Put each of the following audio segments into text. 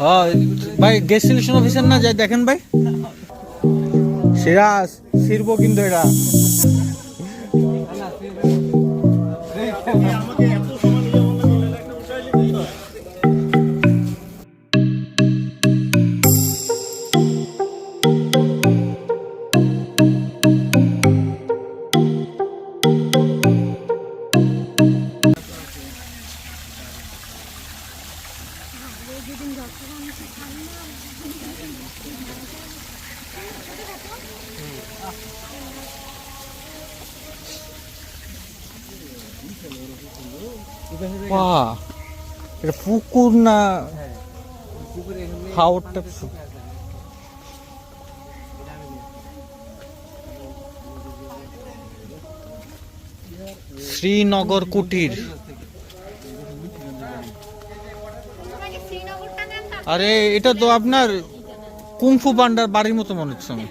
হ্যাঁ ভাই guest selection officer না? যাই দেখেন ভাই। সিরাজ ফিরবো কিন্তু এটা। বাহ এটা পুকুর না হাওড়টা শ্রীনগর কুটির আরে এটা তো আপনার কুংফু পান্ডার বাড়ির মতো মনে হচ্ছে আমার।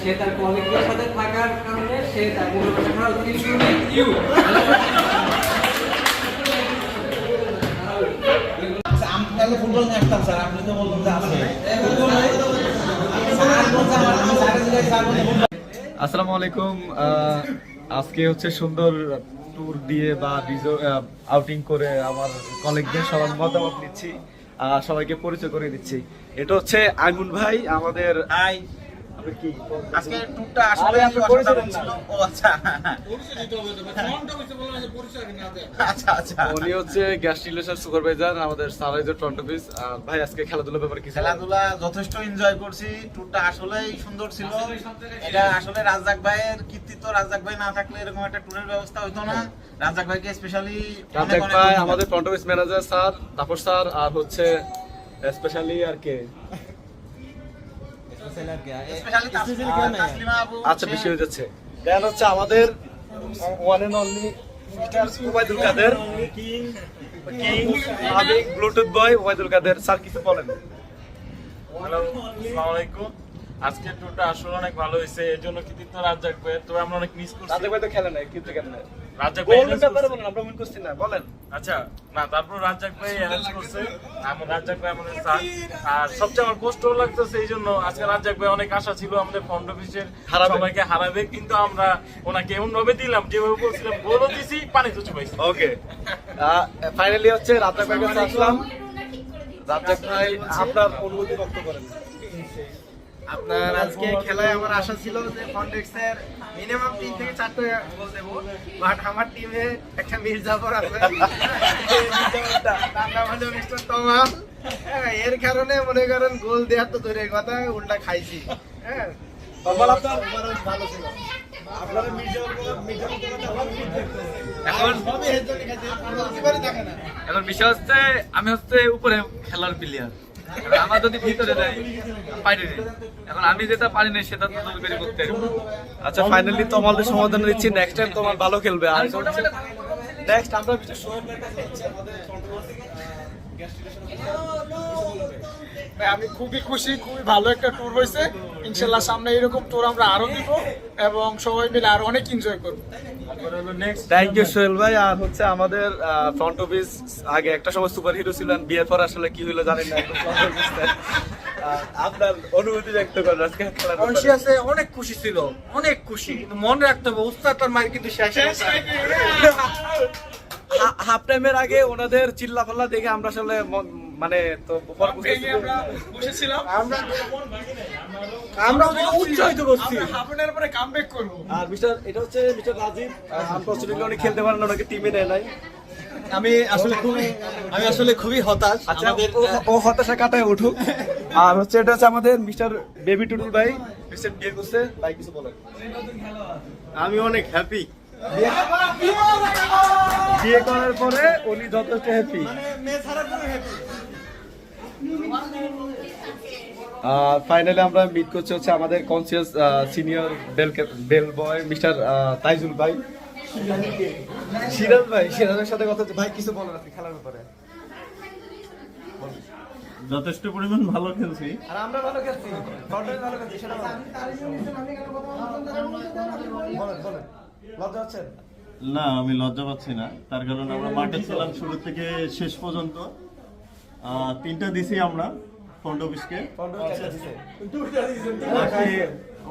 সে তার কলিগদের সাথে থাকার কারণে সে তার ফুটবল নিয়ে আসতাম, স্যার। আপনি তো বললেন যে আছে স্যার বলছে আমার আমি স্যারের জায়গায় স্যার বলছে ফুটবল আসসালামু আলাইকুম আজকে হচ্ছে সুন্দর ট্যুর দিয়ে বা আউটিং করে আমার কলিগদের সবার মতামত নিচ্ছি সবাইকে পরিচয় করে দিচ্ছি। এটা হচ্ছে আইমুন ভাই, আমাদের কি আজকে ট্যুরটা আসলে না। ছিল। ও আচ্ছা। আচ্ছা আচ্ছা। উনি হচ্ছে গ্যাস রিলেশন সুপারভাইজার আমাদের সারাইজার ফ্রন্ট অফিস আর ভাই আজকে খেলাধুলার ব্যাপারে কিছু বলবেন? খেলাধুলা যথেষ্ট এনজয় করছি। ট্যুরটা আসলেই সুন্দর ছিল। এটা আসলে রাজ্জাক ভাইয়ের কৃতিত্ব। রাজ্জাক ভাই না থাকলে এরকম একটা ট্যুরের ব্যবস্থা হতো না। রাজ্জাক ভাইকে স্পেশালি রাজ্জাক ভাই আমাদের front office manager sir Tapas sir আর হচ্ছে স্পেশালি আর কে? আচ্ছা বেশি হয়ে যাচ্ছে দেন হচ্ছে আমাদের one and only mister Obaidul Quader. King আমি Bluetooth boy Obaidul Quader. Sir কিছু বলেন। হ্যালো আসসালামু আলাইকুম। আজকে ট্যুরটা আসলে অনেক ভালো হয়েছে এর জন্য কৃতিত্ব রাজ্জাক ভাইয়ের তবে আমরা অনেক মিস করছি। রাজ্জাক ভাই তো খেলে নাই কিন্তু কেন রাজ্জাক ভাই গোলের ব্যাপারে বলেন আমরা উইন করছি না বলেন। আচ্ছা না তারপর রাজ্জাক ভাই অ্যারেঞ্জ করছে আমার রাজ্জাক ভাই আমাদের স্যার আর সবচেয়ে আমার কষ্ট লাগতেছে এই জন্য আজকে রাজ্জাক ভাই অনেক আশা ছিল আমাদের ফ্রন্ট অফিসের হারাবে। সবাইকে হারাবে কিন্তু আমরা ওনাকে এমন ভাবে দিলাম যেভাবে বলছিলাম গোলও দিছি পানি তো চুপাইছি ওকে ফাইনালি হচ্ছে রাজ্জাক ভাই আসলাম। রাজ্জাক ভাই আপনার অনুভূতি ব্যক্ত করেন। আপনার আজকে খেলায় আমার আশা ছিল যে ফন্ডেক্সের মিনিমাম তিন থেকে চারটে গোল দেবো বাট আমার টিমে একটা মির্জাফর আছে। তার নাম হলো মিস্টার তমাল। হ্যাঁ, এর কারণে মনে করেন গোল দেওয়ার তো দূরের কথা উল্টা খাইছি। হ্যাঁ। ভালো ছিল। এখন বিষয় হচ্ছে আমি হচ্ছে উপরে খেলার প্লেয়ার আমার যদি ভিতরে দেয় নেই। এখন আমি যেটা পারি নাই সেটা তো দূর করে করতে আচ্ছা ফাইনালি তোমাদের সমাধান দিচ্ছি। নেক্সট টাইম তোমার ভালো খেলবে। আর নেক্সট আমরা কাছে যাচ্ছি আমাদের কন্ট্রোভার্সি আমি খুবই খুশি খুবই ভালো একটা ট্যুর হয়েছে। ইনশাল্লাহ সামনে এরকম ট্যুর আমরা আরও দিব এবং সবাই মিলে আরও অনেক এনজয় করব। থ্যাংক ইউ সোহেল ভাই। আর হচ্ছে আমাদের ফ্রন্ট অফিস আগে একটা সময় সুপার হিরো ছিলেন বিয়ের পর আসলে কি হইল জানেন না আপনার অনুভূতি ব্যক্ত করেন আজকে। কনসিয়াসে অনেক খুশি ছিল অনেক খুশি। কিন্তু মনে রাখতে হবে উস্তাদ তার মায়ের কিন্তু শেষ হাফ টাইমের আগে ওনাদের চিল্লা ফাল্লা দেখে আমরা আসলে মন- তো বসেছিলাম। আমরা আমরা উৎসাহিত করছি হাফ পরে কামব্যাক করব। আর মিস্টার এটা হচ্ছে মিস্টার রাজীব আনফরচুনেটলি উনি খেলতে পারেন না, ওনাকে টিমে নেয় নাই। আমি আসলে খুবই আমি আসলে খুবই হতাশ। আচ্ছা ও- ও হতাশা কাটায় উঠুক। আর হচ্ছে এটা হচ্ছে আমাদের মিস্টার বেবি টুটুল ভাই রিসেন্ট বিয়ে করছে ভাই কিছু বলেন। আমি অনেক হ্যাপি বিয়ে করার পরে উনি যথেষ্ট হ্যাপি ফাইনালি আমরা মিট করছি হচ্ছে আমাদের conscious senior bell bell boy mister Taijul ভাই। সিরাজ ভাই সিরাজের সাথে কথা হচ্ছে। ভাই কিছু বলেন আপনি খেলার ব্যাপারে? যথেষ্ট পরিমাণ ভালো খেলছি। আর আমরা ভালো খেলছি। ভালো খেলছি সেটা বলেন বলেন। লজ্জা হচ্ছেন না আমি লজ্জা পাচ্ছি না। তার কারণ আমরা মাঠে ছিলাম শুরু থেকে শেষ পর্যন্ত। তিনটা দিছি আমরা ফন্ড অফিসকে। বাকি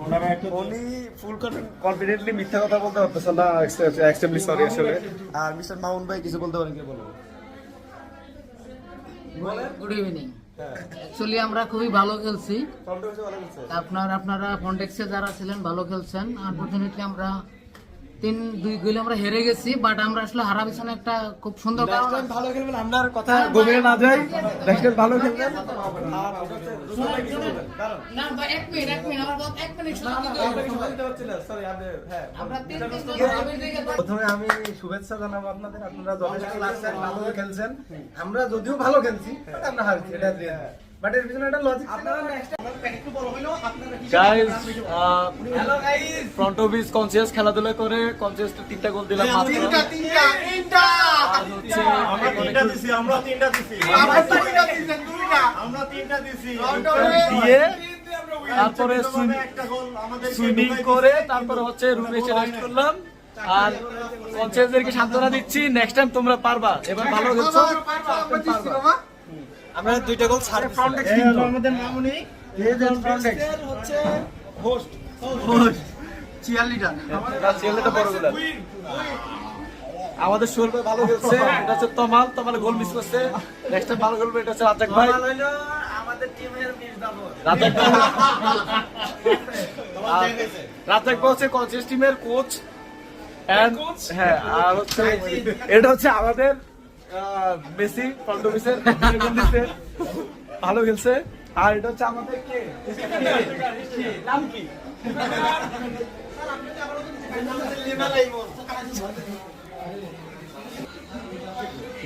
ওনারা একটা উনি ফুল কনফিডেন্টলি মিথ্যা কথা বলতে পারতেছেন না এক্সট্রিমলি সরি আসলে। আর মিস্টার মাউন ভাই কিছু বলতে পারেন কি বলব গুড ইভিনিং অ্যাকচুয়ালি আমরা খুবই ভালো খেলছে। আপনার আপনারা ফন্ডেক্সে যারা ছিলেন ভালো খেলছেন। আনফরচুনেটলি আমরা তিন দুই গোলে আমরা হেরে গেছি বাট আমরা আসলে হারা পিছনে একটা খুব সুন্দর। ভালো খেলবেন আমরা আর কথা গভীরে না যাই। নেক্সট টাইম ভালো খেলবেন। আর না, বা এক মিনিট, এক মিনিট, আমার কথা- এক মিনিট শুধু কি করব? সরি আপনি হ্যাঁ আমরা তিন তিন গোলে হাবির দিকে তো- প্রথমে আমি শুভেচ্ছা জানাব আপনাদের। আপনারা যথেষ্ট লাগছেন ভালো খেলছেন। আমরা যদিও ভালো খেলছি আমরা হারছি এটা বাট এর পিছনে একটা লজিক আপনারা guys hello guys front office conscious খেলাধুলা করে কনসিয়াস তিনটা গোল দিলাম মাত্র। তিনটা তিনটা তিনটা! আমরা তিনটা দিছি আমরা তিনটা দিছি। আমরা তিনটা দিছেন দুইটা আমরা তিনটা দিছি। দিয়ে তারপরে একটা সুইমিং করে তারপরে হচ্ছে রুমে এসে রেস্ট করলাম। আর কনসিয়াসদেরকে সান্ত্বনা দিচ্ছি নেক্সট টাইম তোমরা পারবা। এবার ভালো খেলছো। বাবা আমরা দুইটা গোল ছাড় আমাদের মামুনি হচ্ছে হোস্ট চিয়ারলিডার ছেলেটা বড়গুলা আমাদের শোল ভাই ভালো খেলছে এটা হচ্ছে তমাল তমাল গোল মিস করছে। নেক্সট টাইম ভালো খেলবে এটা হচ্ছে রাজাক ভাই। আমাদের টিমের রাজাক ভাই। রাজাক ভাই হচ্ছে কনসিয়াস টিমের কোচ এন্ড হ্যাঁ আর হচ্ছে এটা হচ্ছে আমাদের মেসি অফিসের ভালো খেলছে। আর এটা হচ্ছে আমাদের কে? নাম কি?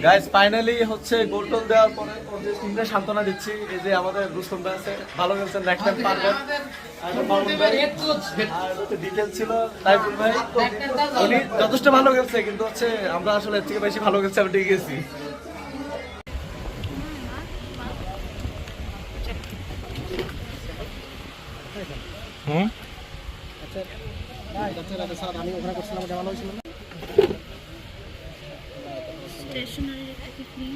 গাইস ফাইনালি হচ্ছে গোল টোল দেওয়ার পরে টিমকে সান্ত্বনা দিচ্ছি এই যে আমাদের রুস্তম ভাই আছে ভালো খেলছেন নেক্সট টাইম পারবেন। ডিটেল ছিল তাইফুল ভাই। উনি যথেষ্ট ভালো খেলছে কিন্তু হচ্ছে আমরা আসলে এর থেকে বেশি ভালো খেলছে আমি ঠিক গেছি। স্টেশনারি একটা কি